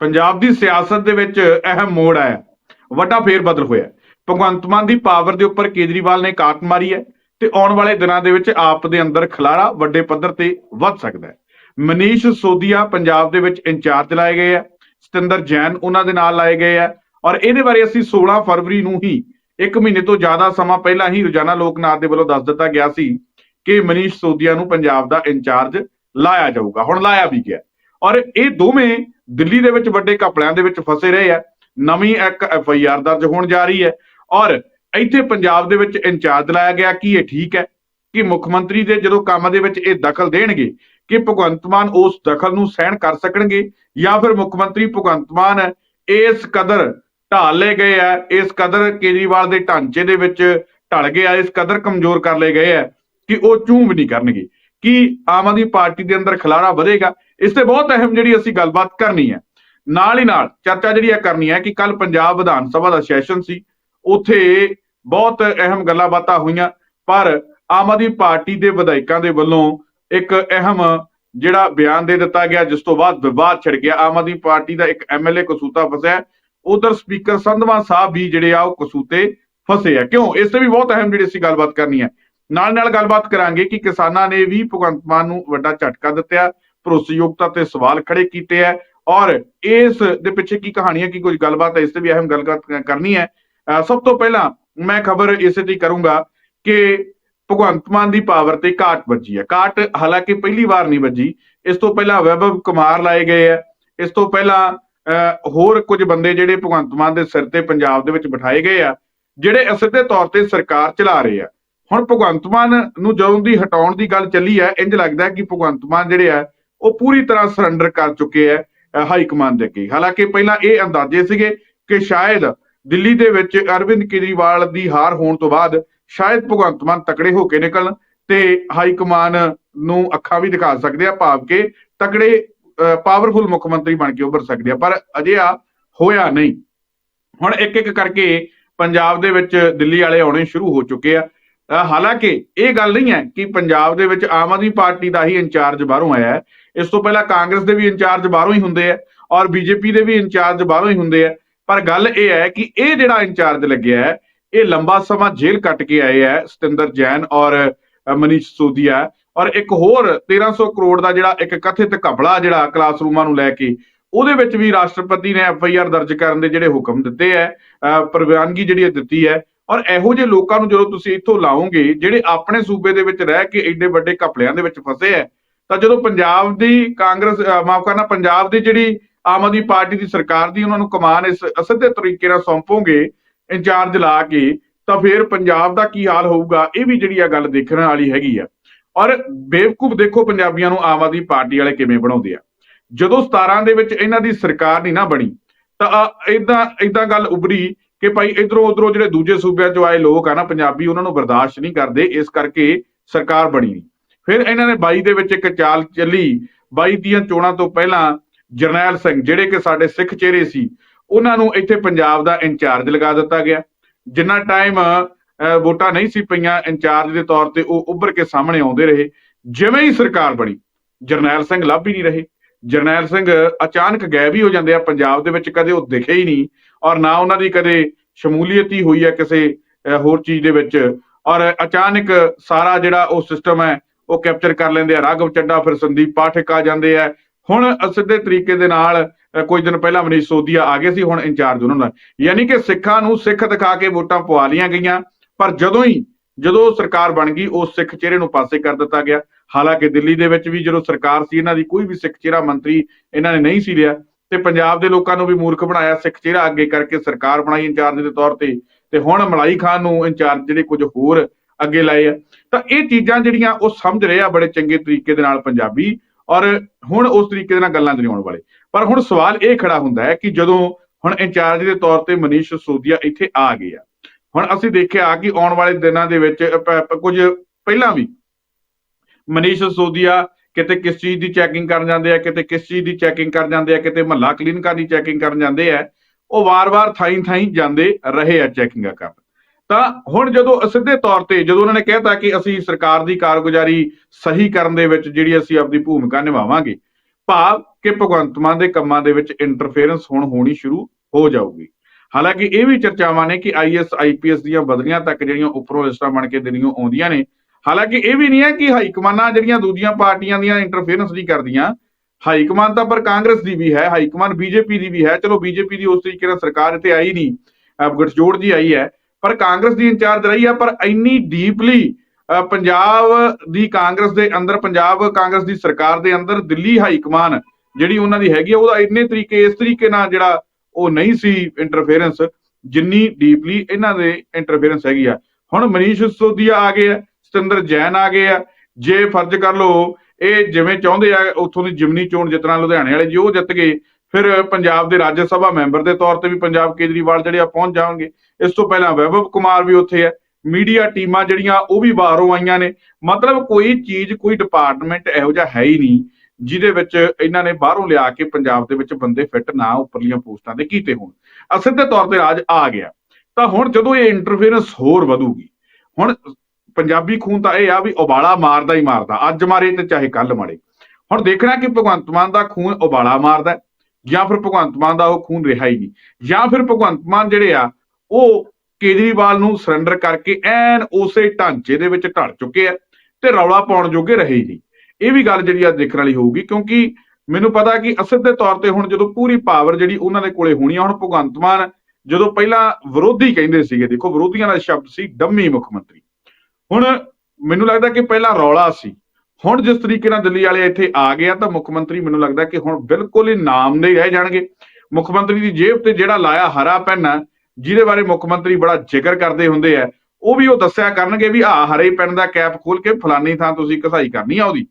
ਪੰਜਾਬ ਦੀ ਸਿਆਸਤ ਦੇ ਵਿੱਚ ਅਹਿਮ ਮੋੜ ਆਇਆ। ਵੱਡਾ ਫੇਰ ਬਦਲ ਹੋਇਆ। ਭਗਵੰਤ ਮਾਨ ਦੀ ਪਾਵਰ ਦੇ ਉੱਪਰ ਕੇਜਰੀਵਾਲ ਨੇ ਕਾਟ ਮਾਰੀ ਹੈ ਤੇ ਆਉਣ ਵਾਲੇ ਦਿਨਾਂ ਦੇ ਵਿੱਚ ਆਪ ਦੇ ਅੰਦਰ ਖਲਾਰਾ ਵੱਡੇ ਪੱਧਰ ਤੇ ਵੱਧ ਸਕਦਾ ਹੈ। ਮਨੀਸ਼ ਸੋਦੀਆ ਪੰਜਾਬ ਦੇ ਵਿੱਚ ਇੰਚਾਰਜ ਲਾਏ ਗਏ ਆ। ਸਤਿੰਦਰ ਜੈਨ ਉਹਨਾਂ ਦੇ ਨਾਲ ਲਾਏ ਗਏ ਆ। ਔਰ ਇਹਦੇ ਬਾਰੇ ਅਸੀਂ 16 ਫਰਵਰੀ ਨੂੰ ਹੀ ਇੱਕ ਮਹੀਨੇ ਤੋਂ ਜ਼ਿਆਦਾ ਸਮਾਂ ਪਹਿਲਾਂ ਹੀ ਰੋਜ਼ਾਨਾ ਲੋਕਨਾਥ ਦੇ ਵੱਲੋਂ ਦੱਸ ਦਿੱਤਾ ਗਿਆ ਸੀ ਕਿ ਮਨੀਸ਼ ਸੋਦੀਆ ਨੂੰ ਪੰਜਾਬ ਦਾ ਇੰਚਾਰਜ ਲਾਇਆ ਜਾਊਗਾ। ਹੁਣ ਲਾਇਆ ਵੀ ਗਿਆ। ਔਰ ਇਹ ਦੋਵੇਂ ਦਿੱਲੀ ਦੇ ਵਿੱਚ ਵੱਡੇ ਘਪਲਿਆਂ ਦੇ ਵਿੱਚ ਫਸੇ ਰਹੇ ਆ। ਨਵੀਂ ਇੱਕ ਐਫ ਆਈ ਆਰ ਦਰਜ ਹੋਣ ਜਾ ਰਹੀ ਹੈ ਔਰ ਇੱਥੇ ਪੰਜਾਬ ਦੇ ਵਿੱਚ ਇੰਚਾਰਜ ਲਾਇਆ ਗਿਆ ਕਿ ਇਹ ਠੀਕ ਹੈ ਕਿ ਮੁੱਖ ਮੰਤਰੀ ਦੇ ਜਦੋਂ ਕੰਮ ਦੇ ਵਿੱਚ ਇਹ ਦਖਲ ਦੇਣਗੇ ਕਿ ਭਗਵੰਤ ਮਾਨ ਉਸ ਦਖਲ ਨੂੰ ਸਹਿਣ ਕਰ ਸਕਣਗੇ ਜਾਂ ਫਿਰ ਮੁੱਖ ਮੰਤਰੀ ਭਗਵੰਤ ਮਾਨ ਇਸ ਕਦਰ ਢਾਲ ਲਏ ਗਏ ਆ, ਇਸ ਕਦਰ ਕੇਜਰੀਵਾਲ ਦੇ ਢਾਂਚੇ ਦੇ ਵਿੱਚ ਢਲ ਗਏ ਆ, ਇਸ ਕਦਰ ਕਮਜ਼ੋਰ ਕਰ ਲਏ ਗਏ ਆ ਕਿ ਉਹ ਚੂੰ ਵੀ ਨਹੀਂ ਕਰਨਗੇ। ਕਿ ਆਮ ਆਦਮੀ ਪਾਰਟੀ ਦੇ ਅੰਦਰ ਖਲਾਰਾ ਵਧੇਗਾ? ਇਸ ਤੇ ਬਹੁਤ ਅਹਿਮ ਜਿਹੜੀ ਅਸੀਂ ਗੱਲਬਾਤ ਕਰਨੀ ਹੈ। ਨਾਲ ਹੀ ਨਾਲ ਚਰਚਾ ਜਿਹੜੀ ਹੈ ਕਰਨੀ ਹੈ ਕਿ ਕੱਲ ਪੰਜਾਬ ਵਿਧਾਨ ਸਭਾ ਦਾ ਸੈਸ਼ਨ ਸੀ। ਉੱਥੇ ਬਹੁਤ ਅਹਿਮ ਗੱਲਾਂ ਬਾਤਾਂ ਹੋਈਆਂ, ਪਰ ਆਮ ਆਦਮੀ ਪਾਰਟੀ ਦੇ ਵਿਧਾਇਕਾਂ ਦੇ ਵੱਲੋਂ ਇੱਕ ਅਹਿਮ ਜਿਹੜਾ ਬਿਆਨ ਦੇ ਦਿੱਤਾ ਗਿਆ, ਜਿਸ ਤੋਂ ਬਾਅਦ ਵਿਵਾਦ ਛਿੜ ਗਿਆ। ਆਮ ਆਦਮੀ ਪਾਰਟੀ ਦਾ ਇੱਕ ਐਮਐਲਏ ਕਸੂਤਾ ਫਸਿਆ ਉਧਰ ਸਪੀਕਰ ਸੰਧਵਾ ਸਾਹਿਬ ਵੀ ਜਿਹੜੇ ਆ ਉਹ ਕਸੂਤੇ ਫਸੇ ਆ। ਕਿਉਂ? ਇਸ ਤੇ ਵੀ ਬਹੁਤ ਅਹਿਮ ਜਿਹੜੀ ਅਸੀਂ ਗੱਲਬਾਤ ਕਰਨੀ ਹੈ। ਨਾਲ ਨਾਲ ਗੱਲਬਾਤ ਕਰਾਂਗੇ ਕਿ ਕਿਸਾਨਾਂ ਨੇ ਵੀ ਭਗਵੰਤ ਮਾਨ ਨੂੰ ਵੱਡਾ ਝਟਕਾ ਦਿੱਤਾ। ਭਰੋਸੇਯੋਗਤਾ ਤੇ ਸਵਾਲ ਖੜੇ ਕੀਤੇ ਹੈ ਔਰ ਇਸ ਦੇ ਪਿੱਛੇ ਕੀ ਕਹਾਣੀ ਹੈ ਕੀ ਕੁਝ ਗੱਲਬਾਤ ਹੈ ਇਸ ਤੇ ਵੀ ਅਹਿਮ ਗੱਲਬਾਤ ਕਰਨੀ ਹੈ। ਅਹ ਸਭ ਤੋਂ ਪਹਿਲਾਂ ਮੈਂ ਖਬਰ ਇਸੇ ਦੀ ਕਰੂੰਗਾ ਕਿ ਭਗਵੰਤ ਮਾਨ ਦੀ ਪਾਵਰ ਤੇ ਘਾਟ ਵੱਜੀ ਹੈ। ਘਾਟ ਹਾਲਾਂਕਿ ਪਹਿਲੀ ਵਾਰ ਨਹੀਂ ਵੱਜੀ। ਇਸ ਤੋਂ ਪਹਿਲਾਂ ਵੈਭਵ ਕੁਮਾਰ ਲਾਏ ਗਏ ਹੈ ਇਸ ਤੋਂ ਪਹਿਲਾਂ ਅਹ, ਹੋਰ ਕੁਝ ਬੰਦੇ ਜਿਹੜੇ ਭਗਵੰਤ ਮਾਨ ਦੇ ਸਿਰ ਤੇ ਪੰਜਾਬ ਦੇ ਵਿੱਚ ਬਿਠਾਏ ਗਏ ਆ ਜਿਹੜੇ ਅਸਿੱਧੇ ਤੌਰ ਤੇ ਸਰਕਾਰ ਚਲਾ ਰਹੇ ਆ। ਹੁਣ ਭਗਵੰਤ ਮਾਨ ਨੂੰ ਜਦੋਂ ਦੀ ਹਟਾਉਣ ਦੀ ਗੱਲ ਚੱਲੀ ਹੈ ਇੰਜ ਲੱਗਦਾ ਕਿ ਭਗਵੰਤ ਮਾਨ ਜਿਹੜੇ ਆ ਉਹ ਪੂਰੀ ਤਰ੍ਹਾਂ ਸਰੈਂਡਰ ਕਰ ਚੁੱਕੇ ਹੈ ਹਾਈ ਕਮਾਂਡ ਦੇ ਅੱਗੇ। ਹਾਲਾਂਕਿ ਪਹਿਲਾਂ ਇਹ ਅੰਦਾਜ਼ੇ ਸੀਗੇ ਕਿ ਸ਼ਾਇਦ ਦਿੱਲੀ ਦੇ ਵਿੱਚ ਅਰਵਿੰਦ ਕੇਜਰੀਵਾਲ ਦੀ ਹਾਰ ਹੋਣ ਤੋਂ ਬਾਅਦ ਸ਼ਾਇਦ ਭਗਵੰਤ ਮਾਨ ਤਕੜੇ ਹੋ ਕੇ ਨਿਕਲਣ ਤੇ ਹਾਈ ਕਮਾਨ ਨੂੰ ਅੱਖਾਂ ਵੀ ਦਿਖਾ ਸਕਦੇ ਆ, ਭਾਵ ਕਿ ਤਕੜੇ ਪਾਵਰਫੁਲ ਮੁੱਖ ਮੰਤਰੀ ਬਣ ਕੇ ਉੱਭਰ ਸਕਦੇ ਆ, ਪਰ ਅਜੇ ਆ ਹੋਇਆ ਨਹੀਂ। ਹੁਣ ਇੱਕ ਇੱਕ ਕਰਕੇ ਪੰਜਾਬ ਦੇ ਵਿੱਚ ਦਿੱਲੀ ਵਾਲੇ ਆਉਣੇ ਸ਼ੁਰੂ ਹੋ ਚੁੱਕੇ ਆ। ਹਾਲਾਂਕਿ ਇਹ ਗੱਲ ਨਹੀਂ ਹੈ ਕਿ ਪੰਜਾਬ ਦੇ ਵਿੱਚ ਆਮ ਆਦਮੀ ਪਾਰਟੀ ਦਾ ਹੀ ਇੰਚਾਰਜ ਬਾਹਰੋਂ ਆਇਆ ਹੈ। ਇਸ ਤੋਂ ਪਹਿਲਾਂ ਕਾਂਗਰਸ ਦੇ ਵੀ ਇੰਚਾਰਜ ਬਾਹਰੋਂ ਹੀ ਹੁੰਦੇ ਆ ਔਰ ਬੀਜੇਪੀ ਦੇ ਵੀ ਇੰਚਾਰਜ ਬਾਹਰੋਂ ਹੀ ਹੁੰਦੇ ਆ। ਪਰ ਗੱਲ ਇਹ ਹੈ ਕਿ ਇਹ ਜਿਹੜਾ ਇੰਚਾਰਜ ਲੱਗਿਆ ਹੈ, ਇਹ ਲੰਬਾ ਸਮਾਂ ਜੇਲ੍ਹ ਕੱਟ ਕੇ ਆਏ ਹੈ ਸਤਿੰਦਰ ਜੈਨ ਔਰ ਮਨੀਸ਼ ਸੋਦੀਆ ਔਰ ਇੱਕ ਹੋਰ 1300 ਕਰੋੜ ਦਾ ਜਿਹੜਾ ਇੱਕ ਕਥਿਤ ਘਪਲਾ ਜਿਹੜਾ ਕਲਾਸਰੂਮਾਂ ਨੂੰ ਲੈ ਕੇ, ਉਹਦੇ ਵਿੱਚ ਵੀ ਰਾਸ਼ਟਰਪਤੀ ਨੇ ਐਫ ਆਈ ਆਰ ਦਰਜ ਕਰਨ ਦੇ ਜਿਹੜੇ ਹੁਕਮ ਦਿੱਤੇ ਹੈ ਪ੍ਰਵਾਨਗੀ ਜਿਹੜੀ ਹੈ ਦਿੱਤੀ ਹੈ ਔਰ ਇਹੋ ਜਿਹੇ ਲੋਕਾਂ ਨੂੰ ਜਦੋਂ ਤੁਸੀਂ ਇੱਥੋਂ ਲਾਓਗੇ, ਜਿਹੜੇ ਆਪਣੇ ਸੂਬੇ ਦੇ ਵਿੱਚ ਰਹਿ ਕੇ ਐਡੇ ਵੱਡੇ ਘਪਲਿਆਂ ਦੇ ਵਿੱਚ ਫਸੇ ਹੈ ਤਾਂ ਜਦੋਂ ਪੰਜਾਬ ਦੀ ਕਾਂਗਰਸ ਮਾਫ਼ ਕਰਨਾ, ਪੰਜਾਬ ਦੀ ਜਿਹੜੀ ਆਮ ਆਦਮੀ ਪਾਰਟੀ ਦੀ ਸਰਕਾਰ ਦੀ ਉਹਨਾਂ ਨੂੰ ਕਮਾਨ ਇਸ ਅਸਿੱਧੇ ਤਰੀਕੇ ਨਾਲ ਸੌਂਪੋਗੇ, ਇੰਚਾਰਜ ਲਾ ਕੇ, ਤਾਂ ਫਿਰ ਪੰਜਾਬ ਦਾ ਕੀ ਹਾਲ ਹੋਊਗਾ, ਇਹ ਵੀ ਜਿਹੜੀ ਆ ਗੱਲ ਦੇਖਣ ਵਾਲੀ ਹੈਗੀ ਆ। ਔਰ ਬੇਵਕੂਫ ਦੇਖੋ ਪੰਜਾਬੀਆਂ ਨੂੰ ਆਮ ਆਦਮੀ ਪਾਰਟੀ ਵਾਲੇ ਕਿਵੇਂ ਬਣਾਉਂਦੇ ਆ। ਜਦੋਂ 17 ਦੇ ਵਿੱਚ ਇਹਨਾਂ ਦੀ ਸਰਕਾਰ ਨਹੀਂ ਨਾ ਬਣੀ, ਤਾਂ ਇਦਾਂ ਇਦਾਂ ਗੱਲ ਉਭਰੀ ਕਿ ਭਾਈ ਇਧਰੋਂ ਉਧਰੋਂ ਜਿਹੜੇ ਦੂਜੇ ਸੂਬਿਆਂ ਚੋਂ ਆਏ ਲੋਕ ਆ ਨਾ, ਪੰਜਾਬੀ ਉਹਨਾਂ ਨੂੰ ਬਰਦਾਸ਼ਤ ਨਹੀਂ ਕਰਦੇ, ਇਸ ਕਰਕੇ ਸਰਕਾਰ ਬਣੀ ਫਿਰ ਇਹਨਾਂ ਨੇ 22 ਦੇ ਵਿੱਚ ਇੱਕ ਚਾਲ ਚੱਲੀ। 22 ਦੀਆਂ ਚੋਣਾਂ ਤੋਂ ਪਹਿਲਾਂ ਜਰਨੈਲ ਸਿੰਘ, ਜਿਹੜੇ ਕਿ ਸਾਡੇ ਸਿੱਖ ਚਿਹਰੇ ਸੀ, ਉਹਨਾਂ ਨੂੰ ਇੱਥੇ ਪੰਜਾਬ ਦਾ ਇੰਚਾਰਜ ਲਗਾ ਦਿੱਤਾ ਗਿਆ। ਜਿੰਨਾ ਟਾਈਮ ਵੋਟਾਂ ਨਹੀਂ ਸੀ ਪਈਆਂ, ਇੰਚਾਰਜ ਦੇ ਤੌਰ ਤੇ ਉਹ ਉੱਭਰ ਕੇ ਸਾਹਮਣੇ ਆਉਂਦੇ ਰਹੇ। ਜਿਵੇਂ ਹੀ ਸਰਕਾਰ ਬਣੀ, ਜਰਨੈਲ ਸਿੰਘ ਲੱਭ ਹੀ ਨਹੀਂ ਰਹੇ। ਜਰਨੈਲ ਸਿੰਘ ਅਚਾਨਕ ਗਾਇਬ ਹੀ ਹੋ ਜਾਂਦੇ ਆ। ਪੰਜਾਬ ਦੇ ਵਿੱਚ ਕਦੇ ਉਹ ਦਿਖੇ ਹੀ ਨਹੀਂ। ਔਰ ਨਾ ਉਹਨਾਂ ਦੀ ਕਦੇ ਸ਼ਮੂਲੀਅਤ ਹੀ ਹੋਈ ਹੈ ਕਿਸੇ ਹੋਰ ਚੀਜ਼ ਦੇ ਵਿੱਚ। ਔਰ ਅਚਾਨਕ ਸਾਰਾ ਜਿਹੜਾ ਉਹ ਸਿਸਟਮ ਹੈ, ਉਹ ਕੈਪਚਰ ਕਰ ਲੈਂਦੇ ਆ। ਰਾਘਵ ਚੱਡਾ, ਫਿਰ ਸੰਦੀਪ ਪਾਠਕ ਆ ਜਾਂਦੇ ਆ। ਹੁਣ ਸਿੱਧੇ ਤਰੀਕੇ ਦੇ ਨਾਲ ਕੁਝ ਦਿਨ ਪਹਿਲਾਂ ਮਨੀਸ਼ ਸੋਦੀਆ ਆ ਗਏ ਸੀ, ਹੁਣ ਇੰਚਾਰਜ ਉਹਨਾਂ ਦਾ ਯਾਨੀ ਕਿ ਸਿੱਖਾਂ ਨੂੰ ਸਿੱਖ ਦਿਖਾ ਕੇ ਵੋਟਾਂ ਪਵਾ ਲੀਆਂ ਗਈਆਂ, ਪਰ ਜਦੋਂ ਹੀ, ਜਦੋਂ ਸਰਕਾਰ ਬਣ ਗਈ, ਉਹ ਸਿੱਖ ਚਿਹਰੇ ਨੂੰ ਪਾਸੇ ਕਰ ਦਿੱਤਾ ਗਿਆ। ਹਾਲਾਂਕਿ ਦਿੱਲੀ ਦੇ ਵਿੱਚ ਵੀ ਜਦੋਂ ਸਰਕਾਰ ਸੀ, ਇਹਨਾਂ ਦੀ ਕੋਈ ਵੀ ਸਿੱਖ ਚਿਹਰਾ ਮੰਤਰੀ ਇਹਨਾਂ ਨੇ ਨਹੀਂ ਸੀ ਲਿਆ। ਤੇ ਪੰਜਾਬ ਦੇ ਲੋਕਾਂ ਨੂੰ ਵੀ ਮੂਰਖ ਬਣਾਇਆ ਸਿੱਖ ਚਿਹਰਾ ਅੱਗੇ ਕਰਕੇ ਸਰਕਾਰ ਬਣਾਈ ਇੰਚਾਰਜ ਦੇ ਤੌਰ ਤੇ ਤੇ ਹੁਣ ਮਲਾਈ ਖਾਨ ਨੂੰ ਇੰਚਾਰਜ ਜਿਹੜੇ ਕੁਝ ਹੋਰ ਅੱਗੇ ਲਾਏ ਆ। ਤਾਂ ਇਹ ਚੀਜ਼ਾਂ ਜਿਹੜੀਆਂ ਉਹ ਸਮਝ ਰਹੇ ਆ ਬੜੇ ਚੰਗੇ ਤਰੀਕੇ ਦੇ ਨਾਲ ਪੰਜਾਬੀ ਔਰ ਹੁਣ ਉਸ ਤਰੀਕੇ ਦੇ ਨਾਲ ਗੱਲਾਂ 'ਚ ਨਹੀਂ ਆਉਣ ਵਾਲੇ। ਪਰ ਹੁਣ ਸਵਾਲ ਇਹ ਖੜਾ ਹੁੰਦਾ ਹੈ ਕਿ ਜਦੋਂ ਹੁਣ ਇੰਚਾਰਜ ਦੇ ਤੌਰ ਤੇ ਮਨੀਸ਼ ਸੋਦੀਆ ਇੱਥੇ ਆ ਗਏ ਆ ਹੁਣ ਅਸੀਂ ਦੇਖਿਆ ਕਿ ਆਉਣ ਵਾਲੇ ਦਿਨਾਂ ਦੇ ਵਿੱਚ ਅ, ਕੁਝ ਪਹਿਲਾਂ ਵੀ ਮਨੀਸ਼ ਸੋਦੀਆ ਕਿਤੇ ਕਿਸ ਚੀਜ਼ ਦੀ ਚੈਕਿੰਗ ਕਰਨ ਜਾਂਦੇ ਆ, ਕਿਤੇ ਕਿਸ ਚੀਜ਼ ਦੀ ਚੈਕਿੰਗ ਕਰਨ ਜਾਂਦੇ ਆ, ਕਿਤੇ ਮਹੱਲਾ ਕਲੀਨਿਕਾਂ ਦੀ ਚੈਕਿੰਗ ਕਰਨ ਜਾਂਦੇ ਆ, ਉਹ ਵਾਰ-ਵਾਰ ਥਾਈਂ ਥਾਈਂ ਜਾਂਦੇ ਰਹੇ ਆ ਚੈਕਿੰਗਾਂ ਕਰਨ। ਤਾਂ ਹੁਣ ਜਦੋਂ ਸਿੱਧੇ ਤੌਰ ਤੇ ਜਦੋਂ ਉਹਨਾਂ ਨੇ ਕਹਿਤਾ ਕਿ ਅਸੀਂ ਸਰਕਾਰ ਦੀ ਕਾਰਗੁਜ਼ਾਰੀ ਸਹੀ ਕਰਨ ਦੇ ਵਿੱਚ ਜਿਹੜੀ ਅਸੀਂ ਆਪਣੀ ਭੂਮਿਕਾ ਨਿਭਾਵਾਂਗੇ, ਭਾਵ ਕਿ ਭਗਵੰਤ ਮਾਨ ਦੇ ਕੰਮਾਂ ਦੇ ਵਿੱਚ ਇੰਟਰਫੇਰੈਂਸ ਹੁਣ ਹੋਣੀ ਸ਼ੁਰੂ ਹੋ ਜਾਊਗੀ। ਹਾਲਾਂਕਿ ਇਹ ਵੀ ਚਰਚਾਵਾਂ ਨੇ ਕਿ ਆਈਐਸ ਆਈਪੀਐਸ ਦੀਆਂ ਬਦਲੀਆਂ ਤੱਕ ਜਿਹੜੀਆਂ ਉੱਪਰੋਂ ਲਿਸਟਾਂ ਬਣ ਕੇ ਦਿੱਲੀੋਂ ਆਉਂਦੀਆਂ ਨੇ ਹਾਲਾਂਕਿ ਇਹ ਵੀ ਨਹੀਂ ਹੈ ਕਿ ਹਾਈ ਕਮਾਨਾਂ ਜਿਹੜੀਆਂ ਦੂਜੀਆਂ ਪਾਰਟੀਆਂ ਦੀਆਂ ਇੰਟਰਫੇਰੈਂਸ ਨਹੀਂ ਕਰਦੀਆਂ ਹਾਈ ਕਮਾਨ ਤਾਂ ਪਰ ਕਾਂਗਰਸ ਦੀ ਵੀ ਹੈ ਹਾਈ ਕਮਾਨ ਬੀਜੇਪੀ ਦੀ ਵੀ ਹੈ, ਚਲੋ ਬੀਜੇਪੀ ਦੀ ਉਸ ਤਰੀਕੇ ਨਾਲ ਸਰਕਾਰ ਇੱਥੇ ਆਈ ਨਹੀਂ ਗਠਜੋੜ ਗੱਠਜੋੜ ਜੀ ਆਈ ਹੈ, ਪਰ ਕਾਂਗਰਸ ਦੀ ਇੰਚਾਰਜ ਰਹੀ ਹੈ, ਪਰ ਇੰਨੀ ਡੀਪਲੀ ਪੰਜਾਬ ਦੀ ਕਾਂਗਰਸ ਦੇ ਅੰਦਰ, ਪੰਜਾਬ ਕਾਂਗਰਸ ਦੀ ਸਰਕਾਰ ਦੇ ਅੰਦਰ ਦਿੱਲੀ ਹਾਈ ਕਮਾਨ ਜਿਹੜੀ ਉਹਨਾਂ ਦੀ ਹੈਗੀ ਆ, ਉਹਦਾ ਇੰਨੇ ਤਰੀਕੇ, ਇਸ ਤਰੀਕੇ ਨਾਲ ਜਿਹੜਾ ਉਹ ਨਹੀਂ ਸੀ ਇੰਟਰਫੇਰੈਂਸ ਜਿੰਨੀ ਡੀਪਲੀ ਇਹਨਾਂ ਦੇ ਇੰਟਰਫੇਰੈਂਸ ਹੈਗੀ ਆ। ਹੁਣ ਮਨੀਸ਼ ਸਿਸੋਦੀਆ ਆ ਗਏ ਆ ਸਤਿੰਦਰ ਜੈਨ ਆ ਗਏ ਆ। ਜੇ ਫਰਜ਼ ਕਰ ਲਓ, ਇਹ ਜਿਵੇਂ ਚਾਹੁੰਦੇ ਆ, ਉੱਥੋਂ ਦੀ ਜਿਮਨੀ ਚੋਣ ਜਿੱਤਣਾ ਲੁਧਿਆਣੇ ਵਾਲੇ ਜੇ, ਉਹ ਜਿੱਤ ਗਏ। ਫਿਰ ਪੰਜਾਬ ਦੇ ਰਾਜ ਸਭਾ ਮੈਂਬਰ ਦੇ ਤੌਰ ਤੇ ਵੀ ਪੰਜਾਬ ਕੇਜਰੀਵਾਲ ਜਿਹੜੇ ਆ ਪਹੁੰਚ ਜਾਣਗੇ। ਇਸ ਤੋਂ ਪਹਿਲਾਂ ਵੈਭਵ ਕੁਮਾਰ ਵੀ ਉੱਥੇ ਹੈ। ਮੀਡੀਆ ਟੀਮਾਂ ਜਿਹੜੀਆਂ, ਉਹ ਵੀ ਬਾਹਰੋਂ ਆਈਆਂ ਨੇ। ਮਤਲਬ ਕੋਈ ਚੀਜ਼, ਕੋਈ ਡਿਪਾਰਟਮੈਂਟ ਇਹੋ ਜਿਹਾ ਹੈ ਹੀ ਨਹੀਂ, ਜਿਹਦੇ ਵਿੱਚ ਇਹਨਾਂ ਨੇ ਬਾਹਰੋਂ ਲਿਆ ਕੇ ਪੰਜਾਬ ਦੇ ਵਿੱਚ ਬੰਦੇ ਫਿੱਟ ਨਾ ਉੱਪਰਲੀਆਂ ਪੋਸਟਾਂ ਤੇ ਕੀਤੇ ਹੋਣ। ਅਸਿੱਧੇ ਤੌਰ ਤੇ ਰਾਜ ਆ ਗਿਆ। ਤਾਂ ਹੁਣ ਜਦੋਂ ਇਹ ਇੰਟਰਫੇਰੈਂਸ ਹੋਰ ਵਧੂਗੀ, ਹੁਣ ਪੰਜਾਬੀ ਖੂਨ ਤਾਂ ਇਹ ਆ ਵੀ ਉਬਾਲਾ ਮਾਰਦਾ ਹੀ ਮਾਰਦਾ, ਅੱਜ ਮਾਰੇ ਤੇ ਚਾਹੇ ਕੱਲ ਮਾਰੇ। ਹੁਣ ਦੇਖਣਾ ਕਿ ਭਗਵੰਤ ਮਾਨ ਦਾ ਖੂਨ ਉਬਾਲਾ ਮਾਰਦਾ ਜਾਂ ਫਿਰ ਭਗਵੰਤ ਮਾਨ ਦਾ ਉਹ ਖੂਨ ਰਿਹਾ ਹੀ ਨਹੀਂ, ਜਾਂ ਫਿਰ ਭਗਵੰਤ ਮਾਨ ਜਿਹੜੇ ਆ, ਉਹ ਕੇਜਰੀਵਾਲ ਨੂੰ ਸਰੈਂਡਰ ਕਰਕੇ ਐਨ ਉਸੇ ਢਾਂਚੇ ਦੇ ਵਿੱਚ ਢਲ ਚੁੱਕੇ ਆ ਤੇ ਰੌਲਾ ਪਾਉਣ ਜੋਗੇ ਰਹੇ ਹੀ ਨਹੀਂ। ਇਹ ਵੀ ਗੱਲ ਜਿਹੜੀ ਆ ਦੇਖਣ ਵਾਲੀ ਹੋਊਗੀ, ਕਿਉਂਕਿ ਮੈਨੂੰ ਪਤਾ ਕਿ ਅਸਿੱਧੇ ਤੌਰ ਤੇ ਹੁਣ ਜਦੋਂ ਪੂਰੀ ਪਾਵਰ ਜਿਹੜੀ ਉਹਨਾਂ ਦੇ ਕੋਲੇ ਹੋਣੀ ਆ, ਹੁਣ ਭਗਵੰਤ ਮਾਨ ਜਦੋਂ ਪਹਿਲਾਂ ਵਿਰੋਧੀ ਕਹਿੰਦੇ ਸੀਗੇ, ਦੇਖੋ ਵਿਰੋਧੀਆਂ ਦਾ ਸ਼ਬਦ ਸੀ ਡੰਮੀ ਮੁੱਖ ਮੰਤਰੀ। ਹੁਣ ਮੈਨੂੰ ਲੱਗਦਾ ਕਿ ਪਹਿਲਾਂ ਰੌਲਾ ਸੀ। ਹੁਣ ਜਿਸ ਤਰੀਕੇ ਨਾਲ ਦਿੱਲੀ ਵਾਲੇ ਇੱਥੇ ਆ ਗਏ ਆ, ਤਾਂ ਮੁੱਖ ਮੰਤਰੀ ਮੈਨੂੰ ਲੱਗਦਾ ਕਿ ਹੁਣ ਬਿਲਕੁਲ ਹੀ ਨਾਮ ਦੇ ਰਹਿ ਜਾਣਗੇ। ਮੁੱਖ ਮੰਤਰੀ ਦੀ ਜੇਬ ਤੇ ਜਿਹੜਾ ਲਾਇਆ ਹਰਾ ਪੈਨ ਆ, ਜਿਹਦੇ ਬਾਰੇ ਮੁੱਖ ਮੰਤਰੀ ਬੜਾ ਜ਼ਿਕਰ ਕਰਦੇ ਹੁੰਦੇ ਆ, ਉਹ ਵੀ ਉਹ ਦੱਸਿਆ ਕਰਨਗੇ ਵੀ ਆ ਹਰੇ ਪੈਨ ਦਾ ਕੈਪ ਖੋਲ ਕੇ ਫਲਾਨੀ ਥਾਂ ਤੁਸੀਂ ਕਸਾਈ ਕਰਨੀ ਆ ਉਹਦੀ।